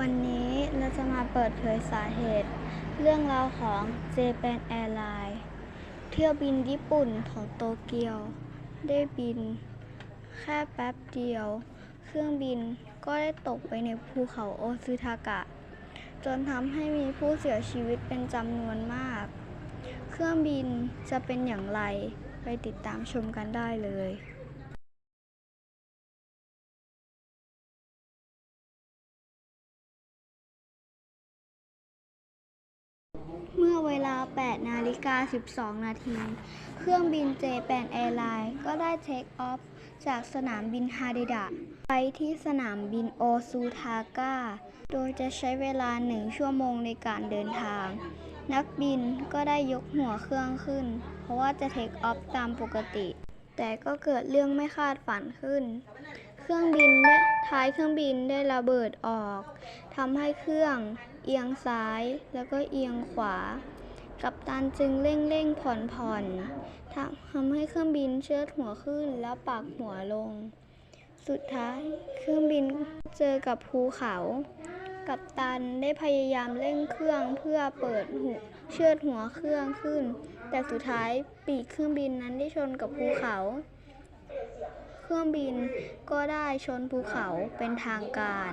วันนี้เราจะมาเปิดเผยสาเหตุ เรื่องราวของ Japan Airlines เที่ยวบินญี่ปุ่นของโตเกียว ได้บิน แค่แป๊บเดียว เครื่องบินก็ได้ตกไปในภูเขาโอซึทากะ จนทำให้มีผู้เสียชีวิตเป็นจำนวนมาก เครื่องบินจะเป็นอย่างไรไปติดตามชมกันได้เลย 8นาฬิกา 12 นาที เครื่องบินเจแปนแอร์ไลน์ก็ได้เทคออฟจากสนามบินฮาเดดะไปที่สนามบินโอซูทากะโดยจะใช้เวลา1ชั่วโมงในการเดินทาง นักบินก็ได้ยกหัวเครื่องขึ้น เพราะว่าจะเทคออฟตามปกติ แต่ก็เกิดเรื่องไม่คาดฝันขึ้น เครื่องบินได้ท้ายเครื่องบินได้ระเบิดออกทำให้เครื่องเอียงซ้ายแล้วก็เอียงขวา กัปตันจึงเร่งเร่งผ่อนผ่อนทำทำให้เครื่องบินเชิดหัวขึ้นแล้วปักหัวลง สุดท้ายเครื่องบินเจอกับภูเขา กัปตันได้พยายามเร่งเครื่องเพื่อเปิดหูเชือดหัวเครื่องขึ้น แต่สุดท้ายปีกเครื่องบินนั้นได้ชนกับภูเขา เครื่องบินก็ได้ชนภูเขาเป็นทางการ